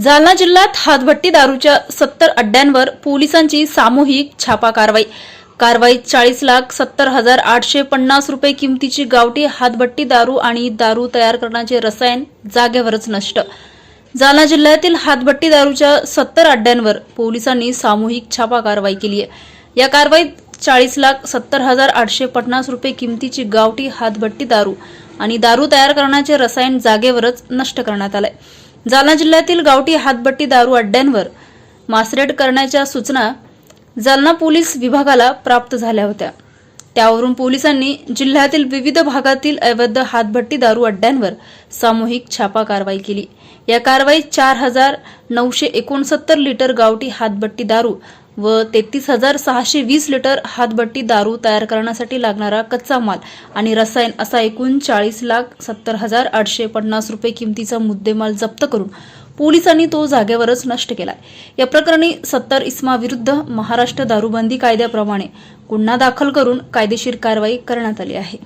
जालना जिल्ह्यात हातभट्टी दारूच्या सत्तर अड्ड्यांवर पोलिसांची सामूहिक छापा कारवाई. कारवाईत चाळीस लाख सत्तर हजार आठशे पन्नास रुपये किमतीची गावठी हातभट्टी दारू आणि दारू तयार करण्याचे रसायन जागेवरच नष्ट. जालना जिल्ह्यातील हातभट्टी दारूच्या सत्तर अड्ड्यांवर पोलिसांनी सामूहिक छापा कारवाई केली आहे. या कारवाईत चाळीस लाख सत्तर हजार आठशे पन्नास रुपये किमतीची गावठी हातभट्टी दारू आणि दारू तयार करण्याचे रसायन जागेवरच नष्ट करण्यात आलं आहे जालना जिल्ह्यातील गावठी हातभट्टी दारू अड्ड्यांवर मासरेड करण्याच्या सूचना जालना पोलीस विभागाला प्राप्त झाल्या होत्या. त्यावरून पोलिसांनी जिल्ह्यातील विविध भागातील अवैध हातभट्टी दारू अड्ड्यांवर सामूहिक छापा कारवाई केली. या कारवाईत चार हजार नऊशे एकोणसत्तर लिटर गावठी हातभट्टी दारू व तेहतीस हजार सहाशे वीस लिटर हातभट्टी दारू तयार करण्यासाठी लागणारा कच्चा माल आणि रसायन असा एकूण चाळीस लाख सत्तर हजार आठशे पन्नास रुपये किमतीचा मुद्देमाल जप्त करून पोलिसांनी तो जागेवरच नष्ट केलाय. या प्रकरणी सत्तर इस्माविरुद्ध महाराष्ट्र दारूबंदी कायद्याप्रमाणे गुन्हा दाखल करून कायदेशीर कारवाई करण्यात आली आहे.